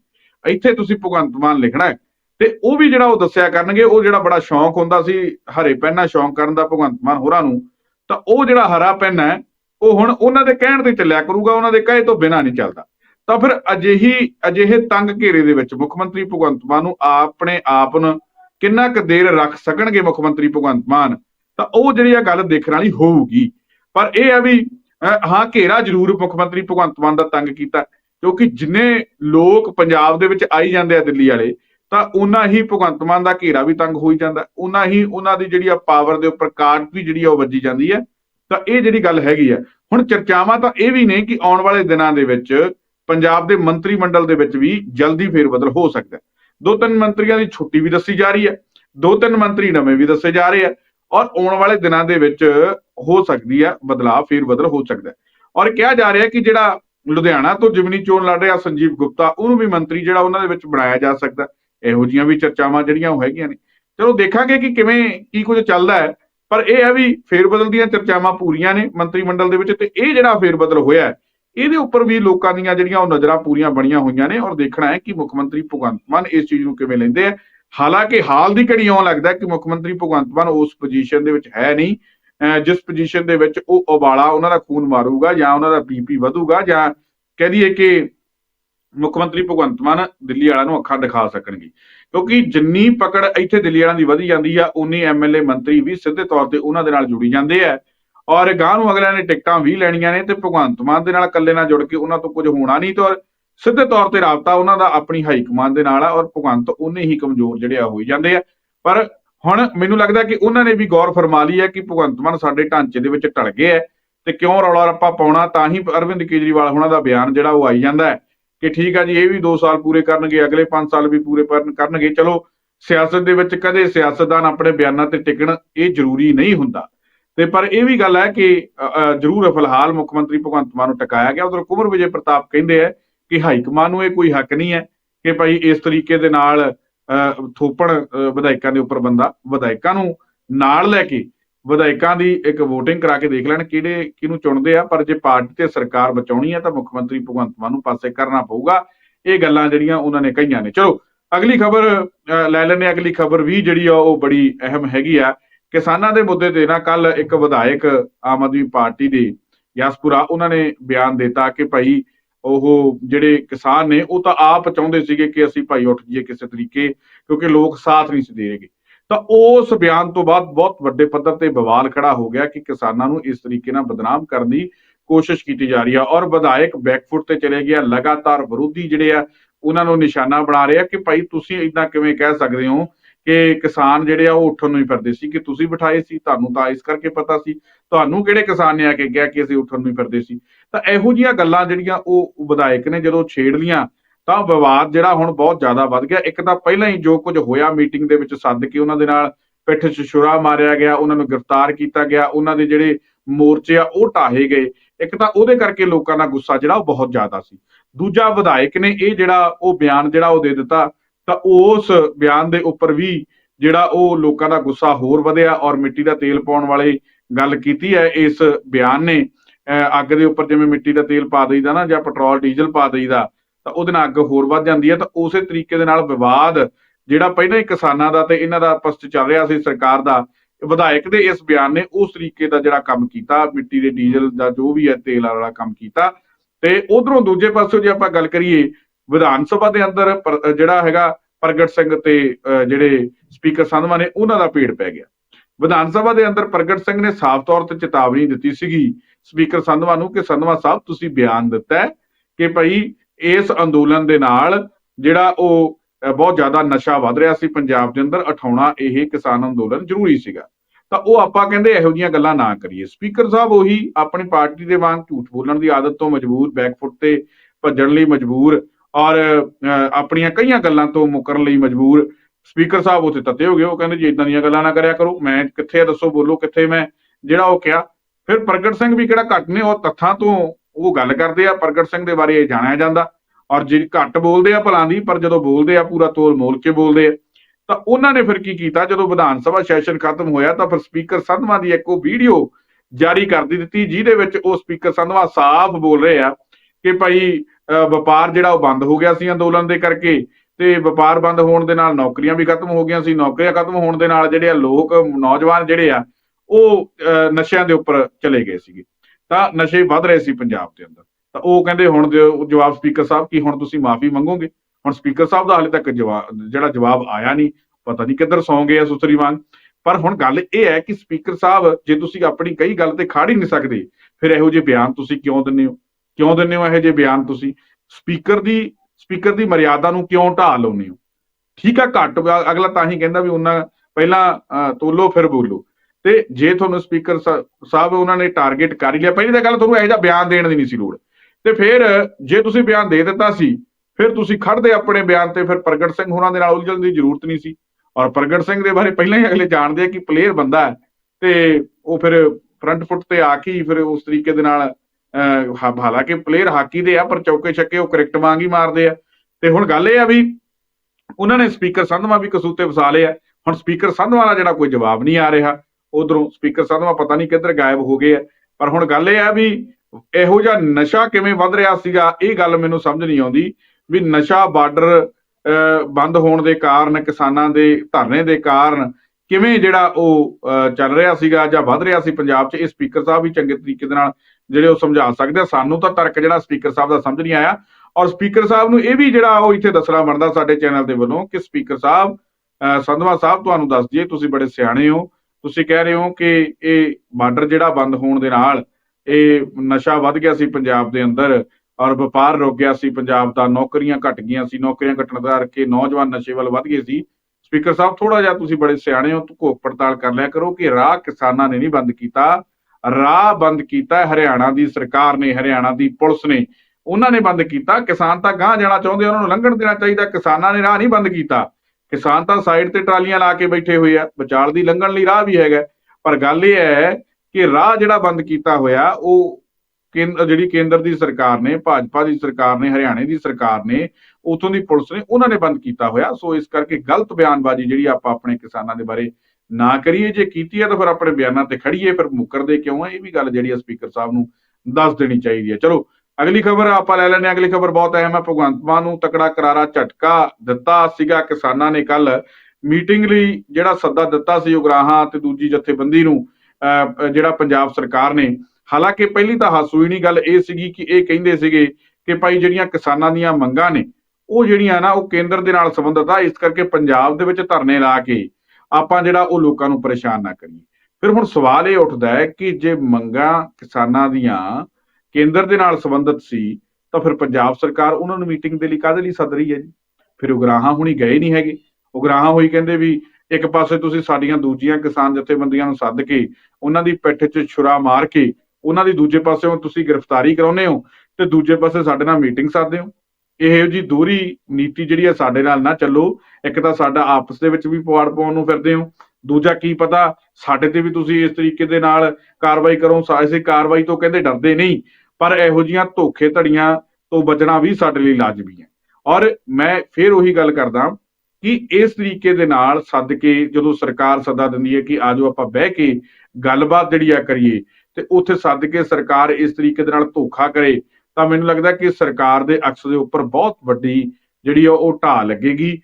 ਇੱਥੇ ਤੁਸੀਂ ਭਗਵੰਤ ਮਾਨ ਲਿਖਣਾ ਤੇ ਉਹ ਵੀ ਜਿਹੜਾ ਉਹ ਦੱਸਿਆ ਕਰਨਗੇ, ਉਹ ਜਿਹੜਾ ਬੜਾ ਸ਼ੌਂਕ ਹੁੰਦਾ ਸੀ, ਹਰੇ ਪੈਨ ਨਾਲ ਸ਼ੌਂਕ ਕਰਨ ਦਾ ਭਗਵੰਤ ਮਾਨ ਹੋਰਾਂ ਨੂੰ, ਤਾਂ ਉਹ ਜਿਹੜਾ ਹਰਾ ਪੈਨ ਹੈ ਉਹ ਹੁਣ ਉਹਨਾਂ ਦੇ ਕਹਿਣ ਤੇ ਚੱਲਿਆ ਕਰੂਗਾ ਉਹਨਾਂ ਦੇ ਕਹੇ ਤੋਂ ਬਿਨਾਂ ਨਹੀਂ ਚੱਲਦਾ। ਤਾਂ ਫਿਰ ਅਜਿਹੀ ਅਜਿਹੇ ਤੰਗ ਘੇਰੇ ਦੇ ਵਿੱਚ ਮੁੱਖ ਮੰਤਰੀ ਭਗਵੰਤ ਮਾਨ ਨੂੰ ਆਪਣੇ ਆਪ ਨੂੰ ਕਿੰਨਾ ਕੁ ਦੇਰ ਰੱਖ ਸਕਣਗੇ ਮੁੱਖ ਮੰਤਰੀ ਭਗਵੰਤ ਮਾਨ? ਤਾਂ ਉਹ ਜਿਹੜੀ ਆ ਗੱਲ ਦੇਖਣ ਵਾਲੀ ਹੋਊਗੀ। ਪਰ ਇਹ ਆ ਵੀ ਅਹ, ਹਾਂ ਘੇਰਾ ਜ਼ਰੂਰ ਮੁੱਖ ਮੰਤਰੀ ਭਗਵੰਤ ਮਾਨ ਦਾ ਤੰਗ ਕੀਤਾ ਕਿਉਂਕਿ ਜਿੰਨੇ ਲੋਕ ਪੰਜਾਬ ਦੇ ਵਿੱਚ ਆਈ ਜਾਂਦੇ ਆ ਦਿੱਲੀ ਵਾਲੇ ਤਾਂ ਉਹਨਾਂ ਹੀ ਭਗਵੰਤ ਮਾਨ ਦਾ ਘੇਰਾ ਵੀ ਤੰਗ ਹੋਈ ਜਾਂਦਾ। ਉਹਨਾਂ ਹੀ ਉਹਨਾਂ ਦੀ ਜਿਹੜੀ ਆ ਪਾਵਰ ਦੇ ਉੱਪਰ ਕਾਰਡ ਵੀ ਜਿਹੜੀ ਆ ਉਹ ਵੱਜੀ ਜਾਂਦੀ ਹੈ ਤਾਂ ਇਹ ਜਿਹੜੀ ਗੱਲ ਹੈਗੀ ਆ, ਹੁਣ ਚਰਚਾਵਾਂ ਤਾਂ ਇਹ ਵੀ ਨੇ ਕਿ ਆਉਣ ਵਾਲੇ ਦਿਨਾਂ ਦੇ ਵਿੱਚ ਪੰਜਾਬ ਦੇ ਮੰਤਰੀ ਮੰਡਲ ਦੇ ਵਿੱਚ ਵੀ ਜਲਦੀ ਫੇਰਬਦਲ ਹੋ ਸਕਦਾ ਹੈ। ਦੋ ਤਿੰਨ ਮੰਤਰੀਆਂ ਦੀ ਛੁੱਟੀ ਵੀ ਦੱਸੀ ਜਾ ਰਹੀ ਹੈ, ਦੋ ਤਿੰਨ ਮੰਤਰੀ ਨਵੇਂ ਵੀ ਦੱਸੇ ਜਾ ਰਹੇ ਆ, ਔਰ ਆਉਣ ਵਾਲੇ ਦਿਨਾਂ ਦੇ ਵਿੱਚ ਹੋ ਸਕਦੀ ਹੈ ਬਦਲਾਅ ਫੇਰ ਬਦਲ ਹੋ ਸਕਦਾ ਔਰ ਕਿਹਾ ਜਾ ਰਿਹਾ ਕਿ ਜਿਹੜਾ ਲੁਧਿਆਣਾ ਤੋਂ ਜਿਮਨੀ ਚੋਣ ਲੜ ਰਿਹਾ ਸੰਜੀਵ ਗੁਪਤਾ, ਉਹਨੂੰ ਵੀ ਮੰਤਰੀ ਜਿਹੜਾ ਉਹਨਾਂ ਦੇ ਵਿੱਚ ਬਣਾਇਆ ਜਾ ਸਕਦਾ ਇਹੋ ਜੀਆਂ ਵੀ ਚਰਚਾਵਾਂ ਜਿਹੜੀਆਂ ਉਹ ਹੈਗੀਆਂ ਨੇ। ਚਲੋ ਦੇਖਾਂਗੇ ਕਿ ਕਿਵੇਂ, ਕੀ ਕੁਝ ਚੱਲਦਾ ਹੈ। ਪਰ ਇਹ ਹੈ ਵੀ ਫੇਰਬਦਲ ਦੀਆਂ ਚਰਚਾਵਾਂ ਪੂਰੀਆਂ ਨੇ ਮੰਤਰੀ ਮੰਡਲ ਦੇ ਵਿੱਚ ਤੇ ਇਹ ਜਿਹੜਾ ਫੇਰਬਦਲ ਹੋਇਆ ਇਹਦੇ ਉੱਪਰ ਵੀ ਲੋਕਾਂ ਦੀਆਂ ਜਿਹੜੀਆਂ ਉਹ ਨਜ਼ਰਾਂ ਪੂਰੀਆਂ ਬਣੀਆਂ ਹੋਈਆਂ ਨੇ ਔਰ ਦੇਖਣਾ ਹੈ ਕਿ ਮੁੱਖ ਮੰਤਰੀ ਭਗਵੰਤ ਮਾਨ ਇਸ ਚੀਜ਼ ਨੂੰ ਕਿਵੇਂ ਲੈਂਦੇ ਆ। ਹਾਲਾਂਕਿ ਹਾਲ ਦੀ ਘੜੀ ਇਉਂ ਲੱਗਦਾ ਕਿ ਮੁੱਖ ਮੰਤਰੀ ਭਗਵੰਤ ਮਾਨ ਉਸ ਪੋਜੀਸ਼ਨ ਦੇ ਵਿੱਚ ਹੈ ਨਹੀਂ। ਅਹ ਜਿਸ ਪੋਜੀਸ਼ਨ ਦੇ ਵਿੱਚ ਉਹ ਉਬਾਲਾ ਉਹਨਾਂ ਦਾ ਖੂਨ ਮਾਰੂਗਾ ਜਾਂ ਉਹਨਾਂ ਦਾ ਬੀਪੀ ਵਧੂਗਾ ਜਾਂ ਕਹਿ ਦਈਏ ਕਿ ਮੁੱਖ ਮੰਤਰੀ ਭਗਵੰਤ ਮਾਨ ਦਿੱਲੀ ਵਾਲਿਆਂ ਨੂੰ ਅੱਖਾਂ ਦਿਖਾ ਸਕਣਗੇ। ਕਿਉਂਕਿ ਜਿੰਨੀ ਪਕੜ ਇੱਥੇ ਦਿੱਲੀ ਵਾਲਿਆਂ ਦੀ ਵਧੀ ਜਾਂਦੀ ਆ ਉਨੀ ਐਮਐਲਏ ਮੰਤਰੀ ਵੀ ਸਿੱਧੇ ਤੌਰ ਤੇ ਉਹਨਾਂ ਦੇ ਨਾਲ ਜੁੜੀ ਜਾਂਦੇ ਆ। ਔਰ ਗਾਂ ਨੂੰ ਅਗਲਿਆਂ ਨੇ ਟਿਕਟਾਂ ਵੀ ਲੈਣੀਆਂ ਨੇ ਤੇ ਭਗਵੰਤ ਮਾਨ ਦੇ ਨਾਲ ਇਕੱਲੇ ਨਾਲ ਜੁੜ ਕੇ ਉਹਨਾਂ ਤੋਂ ਕੁਝ ਹੋਣਾ ਨਹੀਂ ਤੇ ਔਰ ਸਿੱਧੇ ਤੌਰ ਤੇ ਰਾਬਤਾ ਉਹਨਾਂ ਦਾ ਆਪਣੀ ਹਾਈ ਕਮਾਂਡ ਦੇ ਨਾਲ ਆ ਔਰ ਭਗਵੰਤ ਉਹਨੇ ਹੀ ਕਮਜ਼ੋਰ ਜਿਹੜੇ ਆ ਹੋਈ ਜਾਂਦੇ ਆ। ਪਰ ਹੁਣ ਮੈਨੂੰ ਲੱਗਦਾ ਕਿ ਉਹਨਾਂ ਨੇ ਵੀ ਗੌਰ ਫਰਮਾ ਲਈ ਹੈ ਕਿ ਭਗਵੰਤ ਮਾਨ ਸਾਡੇ ਢਾਂਚੇ ਦੇ ਵਿੱਚ ਢਲ ਗਏ ਹੈ ਤੇ ਕਿਉਂ ਰੌਲਾ ਰੱਪਾ ਪਾਉਣਾ ਤਾਂ ਹੀ ਅਰਵਿੰਦ ਕੇਜਰੀਵਾਲ ਹੁਣਾਂ ਦਾ ਬਿਆਨ ਜਿਹੜਾ ਉਹ ਆਈ ਜਾਂਦਾ ਹੈ। ਕਿ ਠੀਕ ਆ ਜੀ ਇਹ ਵੀ 2 ਸਾਲ ਪੂਰੇ ਕਰਨਗੇ ਅਗਲੇ 5 ਸਾਲ ਵੀ ਪੂਰੇ ਕਰਨਗੇ। ਚਲੋ ਸਿਆਸਤ ਦੇ ਵਿੱਚ ਕਦੇ ਸਿਆਸਤਦਾਨ ਆਪਣੇ ਬਿਆਨਾਂ ਤੇ ਟਿਕਣ ਇਹ ਜ਼ਰੂਰੀ ਨਹੀਂ ਹੁੰਦਾ। ਤੇ ਪਰ ਇਹ ਵੀ ਗੱਲ ਹੈ ਕਿ ਜ਼ਰੂਰ ਫਿਲਹਾਲ ਮੁੱਖ ਮੰਤਰੀ ਭਗਵੰਤ ਮਾਨ ਨੂੰ ਟਕਾਇਆ ਗਿਆ। ਉਧਰ ਕੁਮਰ ਵਿਜੇ ਪ੍ਰਤਾਪ ਕਹਿੰਦੇ ਆ ਕਿ ਹਾਈ ਕਮਾਨ ਨੂੰ ਇਹ ਕੋਈ ਹੱਕ ਨਹੀਂ ਹੈ ਕਿ ਭਾਈ ਇਸ ਤਰੀਕੇ ਦੇ ਨਾਲ ਅ, ਥੋਪਣ ਵਿਧਾਇਕਾਂ ਦੇ ਉੱਪਰ ਬੰਦਾ ਵਿਧਾਇਕਾਂ ਨੂੰ ਨਾਲ ਲੈ ਕੇ ਵਿਧਾਇਕਾਂ ਦੀ ਇੱਕ VOTING ਕਰਾ ਕੇ ਦੇਖ ਲੈਣ ਕਿਹੜੇ, ਕਿਹਨੂੰ ਚੁਣਦੇ ਆ, ਪਰ ਜੇ ਪਾਰਟੀ ਤੇ ਸਰਕਾਰ ਬਚਾਉਣੀ ਹੈ ਤਾਂ ਮੁੱਖ ਮੰਤਰੀ ਭਗਵੰਤ ਮਾਨ ਨੂੰ ਪਾਸੇ ਕਰਨਾ ਪਊਗਾ। ਇਹ ਗੱਲਾਂ ਜਿਹੜੀਆਂ ਉਹਨਾਂ ਨੇ ਕਹੀਆਂ ਨੇ। ਚਲੋ, ਅਗਲੀ ਖਬਰ ਲੈ ਲੈਣੇ ਅਗਲੀ ਖਬਰ ਵੀ ਜਿਹੜੀ ਆ ਉਹ ਬੜੀ ਅਹਿਮ ਹੈਗੀ ਆ। ਕਿਸਾਨਾਂ ਦੇ ਮੁੱਦੇ ਤੇ ਨਾ ਕੱਲ ਇੱਕ ਵਿਧਾਇਕ ਆਮ ਆਦਮੀ ਪਾਰਟੀ ਦੇ ਯਸਪੁਰਾ, ਉਹਨਾਂ ਨੇ ਬਿਆਨ ਦਿੱਤਾ ਕਿ ਭਾਈ ਉਹ ਜਿਹੜੇ ਕਿਸਾਨ ਨੇ ਉਹ ਤਾਂ ਆਪ ਚਾਹੁੰਦੇ ਸੀਗੇ ਕਿ ਅਸੀਂ ਭਾਈ ਉੱਠ ਜਾਈਏ ਕਿਸੇ ਤਰੀਕੇ, ਕਿਉਂਕਿ ਲੋਕ ਸਾਥ ਨਹੀਂ ਸੀ ਦੇ ਰਹੇ। ਤਾਂ ਉਸ ਬਿਆਨ ਤੋਂ ਬਾਅਦ ਬਹੁਤ ਵੱਡੇ ਪੱਧਰ ਤੇ ਬਵਾਲ ਖੜਾ ਹੋ ਗਿਆ ਕਿ ਕਿਸਾਨਾਂ ਨੂੰ ਇਸ ਤਰੀਕੇ ਨਾਲ ਬਦਨਾਮ ਕਰਨ ਦੀ ਕੋਸ਼ਿਸ਼ ਕੀਤੀ ਜਾ ਰਹੀ ਆ ਔਰ ਵਿਧਾਇਕ ਬੈਕਫੁੱਟ ਤੇ ਚਲੇ ਗਿਆ, ਲਗਾਤਾਰ ਵਿਰੋਧੀ ਜਿਹੜੇ ਆ, ਉਹਨਾਂ ਨੂੰ ਨਿਸ਼ਾਨਾ ਬਣਾ ਰਹੇ ਆ ਕਿ ਭਾਈ ਤੁਸੀਂ ਇਦਾਂ ਕਿਵੇਂ ਕਹਿ ਸਕਦੇ ਹੋ ਕਿ ਕਿਸਾਨ ਜਿਹੜੇ ਆ ਉਹ ਉੱਠਣ ਨੂੰ ਹੀ ਫਿਰਦੇ ਸੀ, ਕਿ ਤੁਸੀਂ ਬਿਠਾਏ ਸੀ, ਤੁਹਾਨੂੰ ਤਾਂ ਇਸ ਕਰਕੇ ਪਤਾ ਸੀ, ਤੁਹਾਨੂੰ ਕਿਹੜੇ ਕਿਸਾਨ ਨੇ ਆ ਕੇ ਕਿਹਾ ਕਿ ਅਸੀਂ ਉੱਠਣ ਨੂੰ ਹੀ ਫਿਰਦੇ ਸੀ। ਤਾਂ ਇਹੋ ਜੀਆਂ ਗੱਲਾਂ ਜਿਹੜੀਆਂ ਉਹ ਵਿਧਾਇਕ ਨੇ ਜਦੋਂ ਛੇੜ ਲੀਆਂ ਤਾਂ ਵਿਵਾਦ ਜਿਹੜਾ ਹੁਣ ਬਹੁਤ ਜ਼ਿਆਦਾ ਵੱਧ ਗਿਆ। ਇੱਕ ਤਾਂ ਪਹਿਲਾਂ ਹੀ ਜੋ ਕੁਝ ਹੋਇਆ ਮੀਟਿੰਗ ਦੇ ਵਿੱਚ ਸੱਦ ਕੇ ਉਹਨਾਂ ਦੇ ਨਾਲ ਪਿੱਠ 'ਚ ਛੁਰਾ ਮਾਰਿਆ ਗਿਆ, ਉਹਨਾਂ ਨੂੰ ਗ੍ਰਿਫਤਾਰ ਕੀਤਾ ਗਿਆ, ਉਹਨਾਂ ਦੇ ਜਿਹੜੇ ਮੋਰਚੇ ਆ ਉਹ ਢਾਹੇ ਗਏ। ਇੱਕ ਤਾਂ ਉਹਦੇ ਕਰਕੇ ਲੋਕਾਂ ਦਾ ਗੁੱਸਾ ਜਿਹੜਾ ਉਹ ਬਹੁਤ ਜ਼ਿਆਦਾ ਸੀ। ਦੂਜਾ ਵਿਧਾਇਕ ਨੇ ਇਹ ਜਿਹੜਾ ਉਹ ਬਿਆਨ ਜਿਹੜਾ ਉਹ ਦੇ ਦਿੱਤਾ, ਤਾਂ ਉਸ ਬਿਆਨ ਦੇ ਉੱਪਰ ਵੀ ਜਿਹੜਾ ਉਹ ਲੋਕਾਂ ਦਾ ਗੁੱਸਾ ਹੋਰ ਵਧਿਆ ਔਰ ਮਿੱਟੀ ਦਾ ਤੇਲ ਪਾਉਣ ਵਾਲੇ ਗੱਲ ਕੀਤੀ ਹੈ ਇਸ ਬਿਆਨ ਨੇ। ਅਹ ਅੱਗ ਦੇ ਉੱਪਰ ਜਿਵੇਂ ਮਿੱਟੀ ਦਾ ਤੇਲ ਪਾ ਦਈਦਾ ਨਾ ਜਾਂ ਪੈਟਰੋਲ, ਡੀਜ਼ਲ ਪਾ ਦਈਦਾ ਤਾਂ ਉਹਦੇ ਨਾਲ ਅੱਗ ਹੋਰ ਵੱਧ ਜਾਂਦੀ ਹੈ ਤਾਂ ਉਸੇ ਤਰੀਕੇ ਦੇ ਨਾਲ ਵਿਵਾਦ ਜਿਹੜਾ ਪਹਿਲਾਂ ਹੀ ਕਿਸਾਨਾਂ ਦਾ ਤੇ ਇਹਨਾਂ ਦਾ ਆਪਸ 'ਚ ਚੱਲ ਰਿਹਾ ਸੀ ਸਰਕਾਰ ਦਾ ਵਿਧਾਇਕ ਦੇ ਇਸ ਬਿਆਨ ਨੇ ਉਸ ਤਰੀਕੇ ਦਾ ਜਿਹੜਾ ਕੰਮ ਕੀਤਾ ਮਿੱਟੀ ਦੇ ਡੀਜ਼ਲ ਦਾ ਜੋ ਵੀ ਹੈ ਤੇਲ ਵਾਲਾ ਕੰਮ ਕੀਤਾ ਤੇ ਉਧਰੋਂ ਦੂਜੇ ਪਾਸੋਂ ਜੇ ਆਪਾਂ ਗੱਲ ਕਰੀਏ ਵਿਧਾਨ ਸਭਾ ਦੇ ਅੰਦਰ ਜਿਹੜਾ ਹੈਗਾ ਪ੍ਰਗਟ ਸਿੰਘ ਤੇ ਅਹ, ਜਿਹੜੇ ਸਪੀਕਰ ਸੰਧਵਾ ਨੇ ਉਹਨਾਂ ਦਾ ਭੇੜ ਪੈ ਗਿਆ। ਵਿਧਾਨ ਸਭਾ ਦੇ ਅੰਦਰ ਪ੍ਰਗਟ ਸਿੰਘ ਨੇ ਸਾਫ਼ ਤੌਰ ਤੇ ਚੇਤਾਵਨੀ ਦਿੱਤੀ ਸੀਗੀ ਸਪੀਕਰ ਸੰਧਵਾ ਨੂੰ ਕਿ ਸੰਧਵਾ ਸਾਹਿਬ ਤੁਸੀਂ ਬਿਆਨ ਦਿੱਤਾ ਕਿ ਭਾਈ ਇਸ ਅੰਦੋਲਨ ਦੇ ਨਾਲ ਜਿਹੜਾ ਉਹ ਬਹੁਤ ਜ਼ਿਆਦਾ ਨਸ਼ਾ ਵੱਧ ਰਿਹਾ ਸੀ ਪੰਜਾਬ ਦੇ ਅੰਦਰ ਉਠਾਉਣਾ ਇਹ ਕਿਸਾਨ ਅੰਦੋਲਨ ਜ਼ਰੂਰੀ ਸੀਗਾ। ਤਾਂ ਉਹ ਆਪਾਂ ਕਹਿੰਦੇ ਇਹੋ ਜੀਆਂ ਗੱਲਾਂ ਨਾ ਕਰੀਏ। ਸਪੀਕਰ ਸਾਹਿਬ ਉਹੀ ਆਪਣੀ ਪਾਰਟੀ ਦੇ ਵਾਂਗ ਝੂਠ ਬੋਲਣ ਦੀ ਆਦਤ ਤੋਂ ਮਜਬੂਰ ਬੈਕਫੁੱਟ ਤੇ ਭੱਜਣ ਲਈ ਮਜਬੂਰ ਔਰ ਅਹ, ਆਪਣੀਆਂ ਕਈਆਂ ਗੱਲਾਂ ਤੋਂ ਮੁਕਰਨ ਲਈ ਮਜਬੂਰ। ਸਪੀਕਰ ਸਾਹਿਬ ਉੱਥੇ ਤੱਤੇ ਹੋ ਗਏ। ਉਹ ਕਹਿੰਦੇ ਜੀ ਇਦਾਂ ਦੀਆਂ ਗੱਲਾਂ ਨਾ ਕਰਿਆ ਕਰੋ ਮੈਂ ਕਿੱਥੇ ਦੱਸੋ ਬੋਲੋ ਕਿੱਥੇ ਮੈਂ। ਜਿਹੜਾ ਉਹ ਕਿਹਾ ਫਿਰ ਪ੍ਰਗਟ ਸਿੰਘ ਵੀ ਕਿਹੜਾ ਘੱਟ ਨੇ ਉਹ ਤੱਥਾਂ ਤੋਂ ਉਹ ਗੱਲ ਕਰਦੇ ਆ ਪ੍ਰਗਟ ਸਿੰਘ ਦੇ ਬਾਰੇ ਇਹ ਜਾਣਿਆ ਜਾਂਦਾ। ਔਰ ਜੇ ਘੱਟ ਬੋਲਦੇ ਆ ਭਲਾਂ ਦੀ ਪਰ ਜਦੋਂ ਬੋਲਦੇ ਆ ਪੂਰਾ ਤੋਲ ਮੋਲ ਕੇ ਬੋਲਦੇ ਆ। ਤਾਂ ਉਹਨਾਂ ਨੇ ਫਿਰ ਕੀ ਕੀਤਾ? ਜਦੋਂ ਵਿਧਾਨ ਸਭਾ ਸੈਸ਼ਨ ਖਤਮ ਹੋਇਆ ਤਾਂ ਫਿਰ ਸਪੀਕਰ ਸੰਧਵਾ ਦੀ ਇੱਕ ਉਹ ਵੀਡੀਓ ਜਾਰੀ ਕਰ ਦਿੱਤੀ ਜਿਹਦੇ ਵਿੱਚ ਉਹ ਸਪੀਕਰ ਸੰਧਵਾ ਸਾਫ਼ ਬੋਲ ਰਹੇ ਆ ਕਿ ਭਾਈ ਅਹ, ਵਪਾਰ ਜਿਹੜਾ ਉਹ ਬੰਦ ਹੋ ਗਿਆ ਸੀ ਅੰਦੋਲਨ ਦੇ ਕਰਕੇ ਤੇ ਵਪਾਰ ਬੰਦ ਹੋਣ ਦੇ ਨਾਲ ਨੌਕਰੀਆਂ ਵੀ ਖਤਮ ਹੋ ਗਈਆਂ ਸੀ। ਨੌਕਰੀਆਂ ਖਤਮ ਹੋਣ ਦੇ ਨਾਲ ਜਿਹੜੇ ਆ ਲੋਕ ਨੌਜਵਾਨ ਜਿਹੜੇ ਆ ਉਹ ਅਹ, ਨਸ਼ਿਆਂ ਦੇ ਉੱਪਰ ਚਲੇ ਗਏ ਸੀਗੇ। ਤਾਂ ਨਸ਼ੇ ਵੱਧ ਰਹੇ ਸੀ ਪੰਜਾਬ ਦੇ ਅੰਦਰ। ਤਾਂ ਉਹ ਕਹਿੰਦੇ ਹੁਣ ਜਵਾਬ ਸਪੀਕਰ ਸਾਹਿਬ ਕੀ ਹੁਣ ਤੁਸੀਂ ਮਾਫੀ ਮੰਗੋਗੇ? ਹੁਣ ਸਪੀਕਰ ਸਾਹਿਬ ਦਾ ਹਾਲੇ ਤੱਕ ਜਵਾਬ ਜਿਹੜਾ ਜਵਾਬ ਆਇਆ ਨਹੀਂ ਪਤਾ ਨਹੀਂ ਕਿੱਧਰ ਸੌਂ ਗਏ ਆ ਸੁਸਰੀ ਵਾਂਗ। ਪਰ ਹੁਣ ਗੱਲ ਇਹ ਹੈ ਕਿ ਸਪੀਕਰ ਸਾਹਿਬ ਜੇ ਤੁਸੀਂ ਆਪਣੀ ਕਈ ਗੱਲ ਤੇ ਖੜ ਹੀ ਨਹੀਂ ਸਕਦੇ ਫਿਰ ਇਹੋ ਜਿਹੇ ਬਿਆਨ ਤੁਸੀਂ ਕਿਉਂ ਦਿੰਦੇ ਹੋ? ਕਿਉਂ ਦਿੰਦੇ ਹੋ ਇਹੋ ਜਿਹੇ ਬਿਆਨ ਤੁਸੀਂ? ਸਪੀਕਰ ਦੀ ਸਪੀਕਰ ਦੀ ਮਰਿਆਦਾ ਨੂੰ ਕਿਉਂ ਢਾਹ ਲਾਉਂਦੇ ਹੋ? ਠੀਕ ਆ ਘੱਟ ਅਗਲਾ ਤਾਂ ਹੀ ਕਹਿੰਦਾ ਵੀ ਉਹਨਾਂ ਪਹਿਲਾਂ ਅਹ, ਤੋਲੋ ਫਿਰ ਬੋਲੋ। ਤੇ ਜੇ ਤੁਹਾਨੂੰ ਸਪੀਕਰ ਸਾਹਿਬ ਉਹਨਾਂ ਨੇ ਟਾਰਗੇਟ ਕਰ ਹੀ ਲਿਆ ਪਹਿਲੀ ਤਾਂ ਗੱਲ ਤੁਹਾਨੂੰ ਇਹੋ ਜਿਹਾ ਬਿਆਨ ਦੇਣ ਦੀ ਨਹੀਂ ਸੀ ਲੋੜ। ਤੇ ਫਿਰ ਜੇ ਤੁਸੀਂ ਬਿਆਨ ਦੇ ਦਿੱਤਾ ਸੀ ਫਿਰ ਤੁਸੀਂ ਖੜਦੇ ਆਪਣੇ ਬਿਆਨ ਤੇ ਫਿਰ ਪ੍ਰਗਟ ਸਿੰਘ ਹੋਰਾਂ ਦੇ ਨਾਲ ਉਲਝਣ ਦੀ ਜ਼ਰੂਰਤ ਨਹੀਂ ਸੀ। ਔਰ ਪ੍ਰਗਟ ਸਿੰਘ ਦੇ ਬਾਰੇ ਪਹਿਲਾਂ ਹੀ ਅਗਲੇ ਜਾਣਦੇ ਆ ਕਿ ਪਲੇਅਰ ਬੰਦਾ ਹੈ ਤੇ ਉਹ ਫਿਰ ਫਰੰਟ ਫੁੱਟ ਤੇ ਆ ਕੇ ਫਿਰ ਉਸ ਤਰੀਕੇ ਦੇ ਨਾਲ ਅਹ, ਹਾਲਾਂਕਿ ਪਲੇਅਰ ਹਾਕੀ ਦੇ ਆ ਪਰ ਚੌਕੇ ਛੱਕੇ ਉਹ ਕ੍ਰਿਕਟ ਵਾਂਗ ਹੀ ਮਾਰਦੇ ਆ। ਤੇ ਹੁਣ ਗੱਲ ਇਹ ਆ ਵੀ ਉਹਨਾਂ ਨੇ ਸਪੀਕਰ ਸੰਧਵਾ ਵੀ ਕਸੂਤੇ ਵਸਾ ਲਿਆ ਹੁਣ ਸਪੀਕਰ ਸੰਧਵਾ ਦਾ ਜਿਹੜਾ ਕੋਈ ਜਵਾਬ ਨਹੀਂ ਆ ਰਿਹਾ। ਉਧਰੋਂ ਸਪੀਕਰ ਸੰਧਵਾ ਪਤਾ ਨਹੀਂ ਕਿੱਧਰ ਗਾਇਬ ਹੋ ਗਏ ਆ। ਪਰ ਹੁਣ ਗੱਲ ਇਹ ਆ ਵੀ ਇਹੋ ਜਿਹਾ ਨਸ਼ਾ ਕਿਵੇਂ ਵੱਧ ਰਿਹਾ ਸੀਗਾ ਇਹ ਗੱਲ ਮੈਨੂੰ ਸਮਝ ਨਹੀਂ ਆਉਂਦੀ ਵੀ ਨਸ਼ਾ ਬਾਰਡਰ ਬੰਦ ਹੋਣ ਦੇ ਕਾਰਨ ਕਿਸਾਨਾਂ ਦੇ ਧਰਨੇ ਦੇ ਕਾਰਨ ਕਿਵੇਂ ਜਿਹੜਾ ਉਹ ਚੱਲ ਰਿਹਾ ਸੀਗਾ ਜਾਂ ਵੱਧ ਰਿਹਾ ਸੀ ਪੰਜਾਬ 'ਚ ਇਹ ਸਪੀਕਰ ਸਾਹਿਬ ਵੀ ਚੰਗੇ ਤਰੀਕੇ ਦੇ ਨਾਲ ਜਿਹੜੇ ਉਹ ਸਮਝਾ ਸਕਦੇ ਆ। ਸਾਨੂੰ ਤਾਂ ਤਰਕ ਜਿਹੜਾ ਸਪੀਕਰ ਸਾਹਿਬ ਦਾ ਸਮਝ ਨਹੀਂ ਆਇਆ। ਔਰ ਸਪੀਕਰ ਸਾਹਿਬ ਨੂੰ ਇਹ ਵੀ ਜਿਹੜਾ ਉਹ ਇੱਥੇ ਦੱਸਣਾ ਬਣਦਾ ਸਾਡੇ ਚੈਨਲ ਦੇ ਵੱਲੋਂ ਕਿ ਸਪੀਕਰ ਸਾਹਿਬ ਅਹ, ਸੰਧਵਾ ਸਾਹਿਬ ਤੁਹਾਨੂੰ ਦੱਸ ਦਈਏ ਤੁਸੀਂ ਬੜੇ ਸਿਆਣੇ ਹੋ। ਤੁਸੀਂ ਕਹਿ ਰਹੇ ਹੋ ਕਿ ਇਹ ਬਾਰਡਰ ਜਿਹੜਾ ਬੰਦ ਹੋਣ ਦੇ ਨਾਲ ਇਹ ਨਸ਼ਾ ਵੱਧ ਗਿਆ ਸੀ ਪੰਜਾਬ ਦੇ ਅੰਦਰ ਔਰ ਵਪਾਰ ਰੁਕ ਗਿਆ ਸੀ, ਪੰਜਾਬ ਦਾ ਨੌਕਰੀਆਂ ਘਟ ਗਈਆਂ ਸੀ, ਨੌਕਰੀਆਂ ਘਟਣ ਦਾ ਕਰਕੇ ਨੌਜਵਾਨ ਨਸ਼ੇ ਵੱਲ ਵੱਧ ਗਏ ਸੀ। ਸਪੀਕਰ ਸਾਹਿਬ ਥੋੜਾ ਜਿਹਾ ਤੁਸੀਂ ਬੜੇ ਸਿਆਣੇ ਹੋ ਘੋਖ ਪੜਤਾਲ ਕਰ ਲਿਆ ਕਰੋ ਕਿ ਰਾਹ ਕਿਸਾਨਾਂ ਨੇ ਨਹੀਂ ਬੰਦ ਕੀਤਾ। ਰਾਹ ਬੰਦ ਕੀਤਾ ਹਰਿਆਣਾ ਦੀ ਸਰਕਾਰ ਨੇ, ਹਰਿਆਣਾ ਦੀ ਪੁਲਿਸ ਨੇ। ਉਹਨਾਂ ਨੇ ਬੰਦ ਕੀਤਾ। ਕਿਸਾਨ ਤਾਂ ਗਾਂਹ ਜਾਣਾ ਚਾਹੁੰਦੇ ਉਹਨਾਂ ਨੂੰ ਲੰਘਣ ਦੇਣਾ ਚਾਹੀਦਾ। ਕਿਸਾਨਾਂ ਨੇ ਰਾਹ ਨਹੀਂ ਬੰਦ ਕੀਤਾ। ਕਿਸਾਨ ਤਾਂ ਸਾਈਡ ਤੇ ਟਰਾਲੀਆਂ ਲਾ ਕੇ ਬੈਠੇ ਹੋਏ ਆ ਵਿਚਾਲ ਦੀ ਲੰਘਣ ਲਈ ਰਾਹ ਵੀ ਹੈਗਾ। ਪਰ ਗੱਲ ਇਹ ਹੈ ਕਿ ਰਾਹ ਜਿਹੜਾ ਬੰਦ ਕੀਤਾ ਹੋਇਆ, ਉਹ ਕੇਂਦਰ ਜਿਹੜੀ ਕੇਂਦਰ ਦੀ ਸਰਕਾਰ ਨੇ, ਭਾਜਪਾ ਦੀ ਸਰਕਾਰ ਨੇ, ਹਰਿਆਣੇ ਦੀ ਸਰਕਾਰ ਨੇ, ਉਥੋਂ ਦੀ ਪੁਲਿਸ ਨੇ, ਉਹਨਾਂ ਨੇ ਬੰਦ ਕੀਤਾ ਹੋਇਆ। ਸੋ ਇਸ ਕਰਕੇ ਗਲਤ ਬਿਆਨਬਾਜ਼ੀ ਜਿਹੜੀ ਆਪਾਂ ਆਪਣੇ ਕਿਸਾਨਾਂ ਦੇ ਬਾਰੇ ਨਾ ਕਰੀਏ, ਜੇ ਕੀਤੀ ਹੈ ਤਾਂ ਫਿਰ ਆਪਣੇ ਬਿਆਨਾਂ ਤੇ ਖੜੀਏ ਫਿਰ ਮੁੱਕਰਦੇ ਕਿਉਂ ਆ? ਇਹ ਵੀ ਗੱਲ ਜਿਹੜੀ ਆ ਸਪੀਕਰ ਸਾਹਿਬ ਨੂੰ ਦੱਸ ਦੇਣੀ ਚਾਹੀਦੀ ਹੈ। ਚਲੋ ਅਗਲੀ ਖਬਰ ਆਪਾਂ ਲੈ ਲੈਂਦੇ ਹਾਂ। ਅਗਲੀ ਖਬਰ ਬਹੁਤ ਅਹਿਮ ਹੈ। ਭਗਵੰਤ ਮਾਨ ਨੂੰ ਤਕੜਾ ਕਰਾਰਾ ਝਟਕਾ ਦਿੱਤਾ ਸੀਗਾ। ਕਿਸਾਨਾਂ ਨੇ ਕੱਲ ਮੀਟਿੰਗ ਲਈ ਜਿਹੜਾ ਸੱਦਾ ਦਿੱਤਾ ਸੀ ਉਗਰਾਹਾਂ ਤੇ ਦੂਜੀ ਜਥੇਬੰਦੀ ਨੂੰ ਜਿਹੜਾ ਪੰਜਾਬ ਸਰਕਾਰ ਨੇ। ਹਾਲਾਂਕਿ ਪਹਿਲੀ ਤਾਂ ਹਾਸੂਈ ਨਹੀਂ। ਗੱਲ ਇਹ ਸੀਗੀ ਕਿ ਇਹ ਕਹਿੰਦੇ ਸੀਗੇ ਕਿ ਭਾਈ ਜਿਹੜੀਆਂ ਕਿਸਾਨਾਂ ਦੀਆਂ ਮੰਗਾਂ ਨੇ, ਉਹ ਜਿਹੜੀਆਂ ਨਾ ਉਹ ਕੇਂਦਰ ਦੇ ਨਾਲ ਸੰਬੰਧਿਤ ਆ। ਇਸ ਕਰਕੇ ਪੰਜਾਬ ਦੇ ਵਿੱਚ ਧਰਨੇ ਲਾ ਕੇ ਆਪਾਂ ਜਿਹੜਾ ਉਹ ਲੋਕਾਂ ਨੂੰ ਪਰੇਸ਼ਾਨ ਨਾ ਕਰੀਏ। ਫਿਰ ਹੁਣ ਸਵਾਲ ਇਹ ਉੱਠਦਾ ਹੈ ਕਿ ਜੇ ਮੰਗਾਂ ਕਿਸਾਨਾਂ ਦੀਆਂ ਕੇਂਦਰ ਦੇ ਨਾਲ ਸੰਬੰਧਿਤ ਸੀ, ਤਾਂ ਫਿਰ ਪੰਜਾਬ ਸਰਕਾਰ ਉਹਨਾਂ ਨੂੰ ਮੀਟਿੰਗ ਦੇ ਲਈ ਕਾਹਦੇ ਲਈ ਸੱਦ ਰਹੀ ਹੈ ਜੀ? ਫਿਰ ਉਗਰਾਹਾਂ ਹੁਣੀ ਗਏ ਨਹੀਂ ਹੈਗੇ। ਉਗਰਾਹਾਂ ਹੋਈ ਕਹਿੰਦੇ ਵੀ ਇੱਕ ਪਾਸੇ ਤੁਸੀਂ ਸਾਡੀਆਂ ਦੂਜੀਆਂ ਕਿਸਾਨ ਜਥੇਬੰਦੀਆਂ ਨੂੰ ਸੱਦ ਕੇ, ਉਹਨਾਂ ਦੀ ਪਿੱਠ 'ਚ ਛੁਰਾ ਮਾਰ ਕੇ, ਉਹਨਾਂ ਦੀ ਦੂਜੇ ਪਾਸਿਓਂ ਤੁਸੀਂ ਗ੍ਰਿਫਤਾਰੀ ਕਰਾਉਂਦੇ ਹੋ ਤੇ ਦੂਜੇ ਪਾਸੇ ਸਾਡੇ ਨਾਲ ਮੀਟਿੰਗ ਸਾਧਦੇ ਹੋ। ਇਹੋ ਜੀ ਦੋਹਰੀ ਨੀਤੀ ਜਿਹੜੀ ਆ ਸਾਡੇ ਨਾਲ ਨਾ ਚੱਲੋ। ਇੱਕ ਤਾਂ ਸਾਡਾ ਆਪਸ ਦੇ ਵਿੱਚ ਵੀ ਪਵਾੜ ਪਾਉਣ ਨੂੰ ਫਿਰਦੇ ਹੋ। ਦੂਜਾ ਕੀ ਪਤਾ, ਸਾਡੇ ਤੇ ਵੀ ਤੁਸੀਂ ਇਸ ਤਰੀਕੇ ਦੇ ਨਾਲ ਕਾਰਵਾਈ ਕਰੋ। ਐਸੇ ਕਾਰਵਾਈ ਤੋਂ ਕਹਿੰਦੇ ਡਰਦੇ ਨਹੀਂ। ਪਰ ਇਹੋ ਜੀਆਂ ਧੋਖੇ ਧੜੀਆਂ ਤੋਂ ਬਚਣਾ ਵੀ ਸਾਡੇ ਲਈ ਲਾਜ਼ਮੀ ਹੈ। ਔਰ ਮੈਂ ਫਿਰ ਉਹੀ ਗੱਲ ਕਰਦਾ ਕਿ ਇਸ ਤਰੀਕੇ ਦੇ ਨਾਲ ਸੱਦ ਕੇ ਜਦੋਂ ਸਰਕਾਰ ਸੱਦਾ ਦਿੰਦੀ ਹੈ ਕਿ ਆਜੋ ਆਪਾਂ ਬਹਿ ਕੇ ਗੱਲਬਾਤ ਜਿਹੜੀ ਆ ਕਰੀਏ ਤੇ ਉੱਥੇ ਸੱਦ ਕੇ ਸਰਕਾਰ ਇਸ ਤਰੀਕੇ ਦੇ ਨਾਲ ਧੋਖਾ ਕਰੇ, ਤਾਂ ਮੈਨੂੰ ਲੱਗਦਾ ਕਿ ਸਰਕਾਰ ਦੇ ਅਕਸ ਦੇ ਉੱਪਰ ਬਹੁਤ ਵੱਡੀ ਜਿਹੜੀ ਆ ਉਹ ਢਾਹ ਲੱਗੇਗੀ।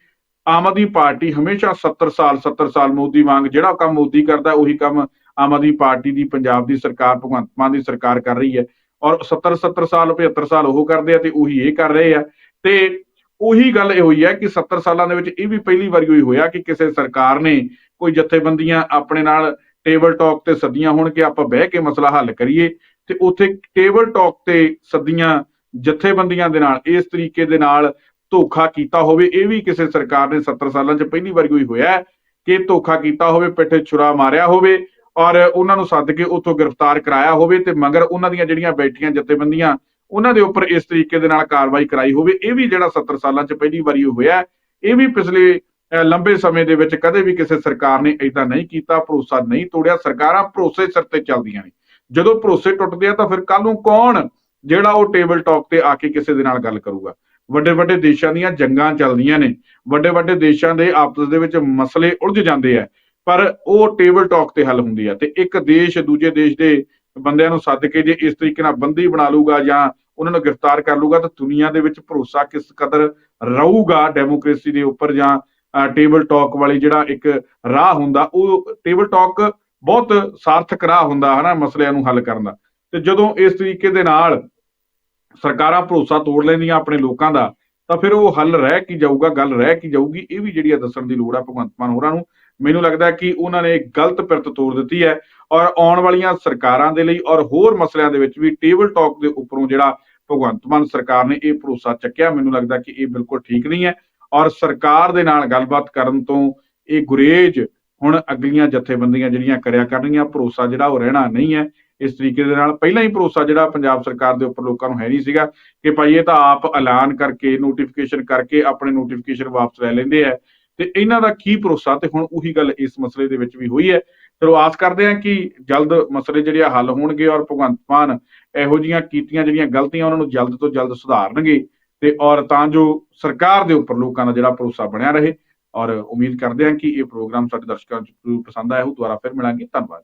ਆਮ ਆਦਮੀ ਪਾਰਟੀ ਹਮੇਸ਼ਾ 70 ਸਾਲ 70 ਸਾਲ ਮੋਦੀ ਵਾਂਗ ਜਿਹੜਾ ਕੰਮ ਮੋਦੀ ਕਰਦਾ, ਉਹੀ ਕੰਮ ਆਮ ਆਦਮੀ ਪਾਰਟੀ ਦੀ, ਪੰਜਾਬ ਦੀ ਸਰਕਾਰ, ਭਗਵੰਤ ਮਾਨ ਦੀ ਸਰਕਾਰ ਕਰ ਰਹੀ ਹੈ। ਔਰ 70 70 ਸਾਲ 75 ਸਾਲ ਉਹ ਕਰਦੇ ਆ ਤੇ ਉਹੀ ਇਹ ਕਰ ਰਹੇ ਆ। ਤੇ ਉਹੀ ਗੱਲ ਇਹ ਹੋਈ ਹੈ ਕਿ 70 ਸਾਲਾਂ ਦੇ ਵਿੱਚ ਇਹ ਵੀ ਪਹਿਲੀ ਵਾਰੀ ਹੋਈ ਹੋਇਆ ਕਿ ਕਿਸੇ ਸਰਕਾਰ ਨੇ ਕੋਈ ਜਥੇਬੰਦੀਆਂ ਆਪਣੇ ਨਾਲ ਟੇਬਲ ਟਾਕ ਤੇ ਸੱਦੀਆਂ ਹੋਣ ਕਿ ਆਪਾਂ ਬਹਿ ਕੇ ਮਸਲਾ ਹੱਲ ਕਰੀਏ ਤੇ ਉੱਥੇ ਟੇਬਲ ਟਾਕ ਤੇ ਸੱਦੀਆਂ ਜਥੇਬੰਦੀਆਂ ਦੇ ਨਾਲ, ਇਸ ਤਰੀਕੇ ਦੇ ਨਾਲ ਧੋਖਾ ਕੀਤਾ ਹੋਵੇ, ਇਹ ਵੀ ਕਿਸੇ ਸਰਕਾਰ ਨੇ 70 ਸਾਲਾਂ 'ਚ ਪਹਿਲੀ ਵਾਰੀ ਹੋਈ ਹੋਇਆ ਕਿ ਧੋਖਾ ਕੀਤਾ ਹੋਵੇ, ਪਿੱਠੇ ਛੁਰਾ ਮਾਰਿਆ ਹੋਵੇ ਔਰ ਉਹਨਾਂ ਨੂੰ ਸੱਦ ਕੇ ਉੱਥੋਂ ਗ੍ਰਿਫਤਾਰ ਕਰਾਇਆ ਹੋਵੇ ਤੇ ਮਗਰ ਉਹਨਾਂ ਦੀਆਂ ਜਿਹੜੀਆਂ ਬੈਠੀਆਂ ਜਥੇਬੰਦੀਆਂ, ਉਹਨਾਂ ਦੇ ਉੱਪਰ ਇਸ ਤਰੀਕੇ ਦੇ ਨਾਲ ਕਾਰਵਾਈ ਕਰਾਈ ਹੋਵੇ। ਇਹ ਵੀ ਜਿਹੜਾ 70 ਸਾਲਾਂ 'ਚ ਪਹਿਲੀ ਵਾਰੀ ਹੋਇਆ, ਇਹ ਵੀ ਪਿਛਲੇ ਲੰਬੇ ਸਮੇਂ ਦੇ ਵਿੱਚ ਕਦੇ ਵੀ ਕਿਸੇ ਸਰਕਾਰ ਨੇ ਇਦਾਂ ਨਹੀਂ ਕੀਤਾ, ਭਰੋਸਾ ਨਹੀਂ ਤੋੜਿਆ, ਸਰਕਾਰਾਂ ਭਰੋਸੇ ਸਿਰ ਤੇ ਚੱਲਦੀਆਂ ਨੇ। ਜਦੋਂ ਭਰੋਸੇ ਟੁੱਟਦੇ ਆ ਤਾਂ ਫਿਰ ਕੱਲ ਨੂੰ ਕੌਣ ਜਿਹੜਾ ਉਹ ਟੇਬਲ ਟਾਕ ਤੇ ਆ ਕੇ ਕਿਸੇ ਦੇ ਨਾਲ ਗੱਲ ਕਰੂਗਾ? ਵੱਡੇ ਵੱਡੇ ਦੇਸ਼ਾਂ ਦੀਆਂ ਜੰਗਾਂ ਚੱਲਦੀਆਂ ਨੇ। ਵੱਡੇ ਵੱਡੇ ਦੇਸ਼ਾਂ ਦੇ ਆਪਸ ਦੇ ਵਿੱਚ ਮਸਲੇ ਉਲਝ ਜਾਂਦੇ ਆ। ਪਰ ਉਹ ਟੇਬਲ ਟਾਕ ਤੇ ਹੱਲ ਹੁੰਦੀ ਆ ਤੇ ਇੱਕ ਦੇਸ਼ ਦੂਜੇ ਦੇਸ਼ ਦੇ ਬੰਦਿਆਂ ਨੂੰ ਸੱਦ ਕੇ ਜੇ ਇਸ ਤਰੀਕੇ ਨਾਲ ਬੰਦੀ ਬਣਾ ਲੂਗਾ ਜਾਂ ਉਹਨਾਂ ਨੂੰ ਗ੍ਰਿਫਤਾਰ ਕਰ ਲੂਗਾ ਤਾਂ ਦੁਨੀਆ ਦੇ ਵਿੱਚ ਭਰੋਸਾ ਕਿਸ ਕਦਰ ਰਹੂਗਾ ਡੈਮੋਕ੍ਰੇਸੀ ਦੇ ਉੱਪਰ ਜਾਂ ਟੇਬਲ ਟਾਕ ਵਾਲੀ ਜਿਹੜਾ ਇੱਕ ਰਾਹ ਹੁੰਦਾ, ਉਹ ਟੇਬਲ ਟਾਕ ਬਹੁਤ ਸਾਰਥਕ ਰਾਹ ਹੁੰਦਾ ਹਨਾ ਮਸਲਿਆਂ ਨੂੰ ਹੱਲ ਕਰਨ ਦਾ। ਤੇ ਜਦੋਂ ਇਸ ਤਰੀਕੇ ਦੇ ਨਾਲ ਸਰਕਾਰਾਂ ਭਰੋਸਾ ਤੋੜ ਲੈਂਦੀਆਂ ਆਪਣੇ ਲੋਕਾਂ ਦਾ, ਤਾਂ ਫਿਰ ਉਹ ਹੱਲ ਰਹਿ ਕੀ ਜਾਊਗਾ, ਗੱਲ ਰਹਿ ਕੀ ਜਾਊਗੀ, ਇਹ ਵੀ ਜਿਹੜੀ ਆ ਦੱਸਣ ਦੀ ਲੋੜ ਆ ਭਗਵੰਤ ਮਾਨ ਹੋਰਾਂ ਨੂੰ। ਮੈਨੂੰ ਲੱਗਦਾ ਕਿ ਉਹਨਾਂ ਨੇ ਗਲਤ ਪਿਰਤ ਤੋੜ ਦਿੱਤੀ ਹੈ ਔਰ ਆਉਣ ਵਾਲੀਆਂ ਸਰਕਾਰਾਂ ਦੇ ਲਈ ਔਰ ਹੋਰ ਮਸਲਿਆਂ ਦੇ ਵਿੱਚ ਵੀ ਟੇਬਲ ਟਾਕ ਦੇ ਉੱਪਰੋਂ ਜਿਹੜਾ ਭਗਵੰਤ ਮਾਨ ਸਰਕਾਰ ਨੇ ਇਹ ਭਰੋਸਾ ਚੱਕਿਆ, ਮੈਨੂੰ ਲੱਗਦਾ ਕਿ ਇਹ ਬਿਲਕੁਲ ਠੀਕ ਨਹੀਂ ਹੈ ਔਰ ਸਰਕਾਰ ਦੇ ਨਾਲ ਗੱਲਬਾਤ ਕਰਨ ਤੋਂ ਇਹ ਗੁਰੇਜ ਹੁਣ ਅਗਲੀਆਂ ਜਥੇਬੰਦੀਆਂ ਜਿਹੜੀਆਂ ਕਰਿਆ ਕਰਨਗੀਆਂ, ਭਰੋਸਾ ਜਿਹੜਾ ਉਹ ਰਹਿਣਾ ਨਹੀਂ ਹੈ। ਇਸ ਤਰੀਕੇ ਦੇ ਨਾਲ ਪਹਿਲਾਂ ਹੀ ਭਰੋਸਾ ਜਿਹੜਾ ਪੰਜਾਬ ਸਰਕਾਰ ਦੇ ਉੱਪਰ ਲੋਕਾਂ ਨੂੰ ਹੈ ਨਹੀਂ ਸੀਗਾ ਕਿ ਭਾਈ ਇਹ ਤਾਂ ਆਪ ਐਲਾਨ ਕਰਕੇ ਨੋਟੀਫਿਕੇਸ਼ਨ ਕਰਕੇ ਆਪਣੇ ਨੋਟੀਫਿਕੇਸ਼ਨ ਵਾਪਸ ਲੈ ਲੈਂਦੇ ਆ ਤੇ ਇਹਨਾਂ ਦਾ ਕੀ ਭਰੋਸਾ? ਤੇ ਹੁਣ ਉਹੀ ਗੱਲ ਇਸ ਮਸਲੇ ਦੇ ਵਿੱਚ ਵੀ ਹੋਈ ਹੈ। ਚਲੋ ਆਸ ਕਰਦੇ ਹਾਂ ਕਿ ਜਲਦ ਮਸਲੇ ਜਿਹੜੇ ਆ ਹੱਲ ਹੋਣਗੇ ਔਰ ਭਗਵੰਤ ਮਾਨ ਇਹੋ ਜੀਆਂ ਕੀਤੀਆਂ ਜਿਹੜੀਆਂ ਗਲਤੀਆਂ ਉਹਨਾਂ ਨੂੰ ਜਲਦ ਤੋਂ ਜਲਦ ਸੁਧਾਰਨਗੇ ਤੇ ਔਰ ਤਾਂ ਜੋ ਸਰਕਾਰ ਦੇ ਉੱਪਰ ਲੋਕਾਂ ਦਾ ਜਿਹੜਾ ਭਰੋਸਾ ਬਣਿਆ ਰਹੇ ਔਰ ਉਮੀਦ ਕਰਦੇ ਹਾਂ ਕਿ ਇਹ ਪ੍ਰੋਗਰਾਮ ਸਾਡੇ ਦਰਸ਼ਕਾਂ ਨੂੰ ਜ਼ਰੂਰ ਪਸੰਦ ਆਇਆ ਹੋ ਦੁਬਾਰਾ ਫਿਰ ਮਿਲਾਂਗੇ। ਧੰਨਵਾਦ।